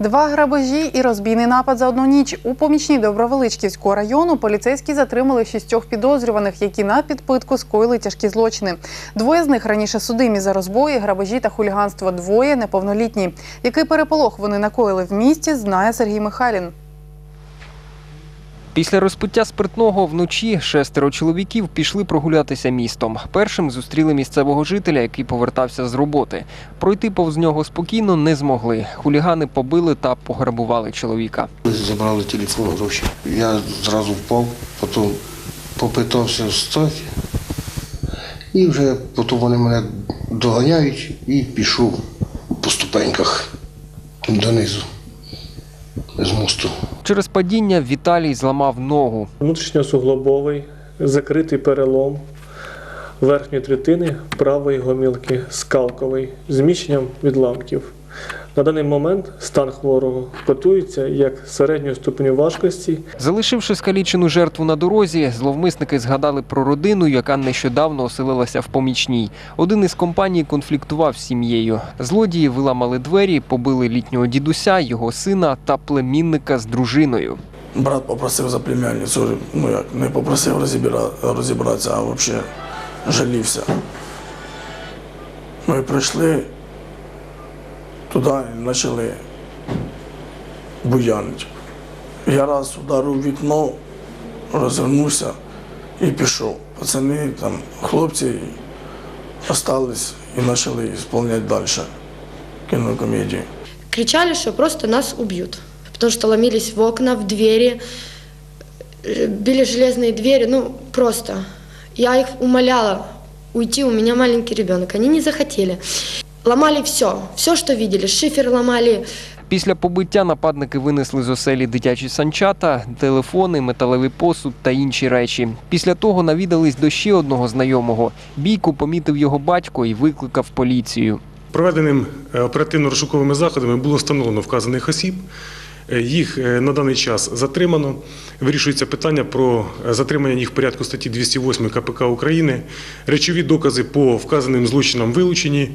Два грабежі і розбійний напад за одну ніч у помічній Добровеличківського району поліцейські затримали шістьох підозрюваних, які на підпитку скоїли тяжкі злочини. Двоє з них раніше судимі за розбої, грабежі та хуліганство. Двоє неповнолітні. Який переполох вони накоїли в місті, знає Сергій Михайлін. Після розпиття спиртного вночі шестеро чоловіків пішли прогулятися містом. Першим зустріли місцевого жителя, який повертався з роботи. Пройти повз нього спокійно не змогли. Хулігани побили та пограбували чоловіка. Забрали телефон, гроші. Я зразу впав, потім попитався встати. І вже потім вони мене доганяють і пішов по ступеньках донизу з мосту. Через падіння Віталій зламав ногу. Внутрішньосуглобовий, закритий перелом верхньої третини правої гомілки, скалковий, зміщенням відламків. На даний момент стан хворого котується як середньої ступеню важкості Залишивши скалічену жертву на дорозі, зловмисники згадали про родину, яка нещодавно оселилася в помічній. Один із компаній конфліктував з сім'єю. Злодії виламали двері, побили літнього дідуся, його сина та племінника з дружиною. Брат попросив за племянницю, ну як, не попросив розібра, розібратися, а взагалі жалівся. Ми прийшли туди і почали буянити. Я раз ударив в вікно, розвернувся і пішов. Пацани, там, хлопці остались і почали виконувати далі кінокомедію. кричали, что просто нас убьют. Потому что ломились в окна, в двери, э, били железные двери, ну просто. Я их умоляла уйти, у меня маленький ребенок, они не захотели. Ломали все, все, что видели, шифер ломали, Після побиття нападники винесли з оселі дитячі санчата, телефони, металевий посуд та інші речі. Після того навідались до ще одного знайомого. Бійку помітив його батько і викликав поліцію. Проведеним е, оперативно-розшуковими заходами було встановлено вказаних осіб. Е, Їх е, на даний час затримано. Вирішується питання про затримання їх в порядку статті 208 КПК України. Речові докази по вказаним злочинам вилучені.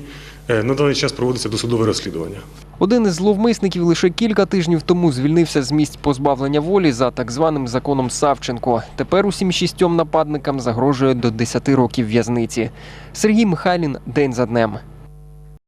Е, На даний час проводиться досудове розслідування. Один із зловмисників лише кілька тижнів тому звільнився з місць позбавлення волі за так званим законом Савченко. Тепер усім шістьом нападникам загрожує до 10 років в'язниці. Сергій Михайлін день за днем.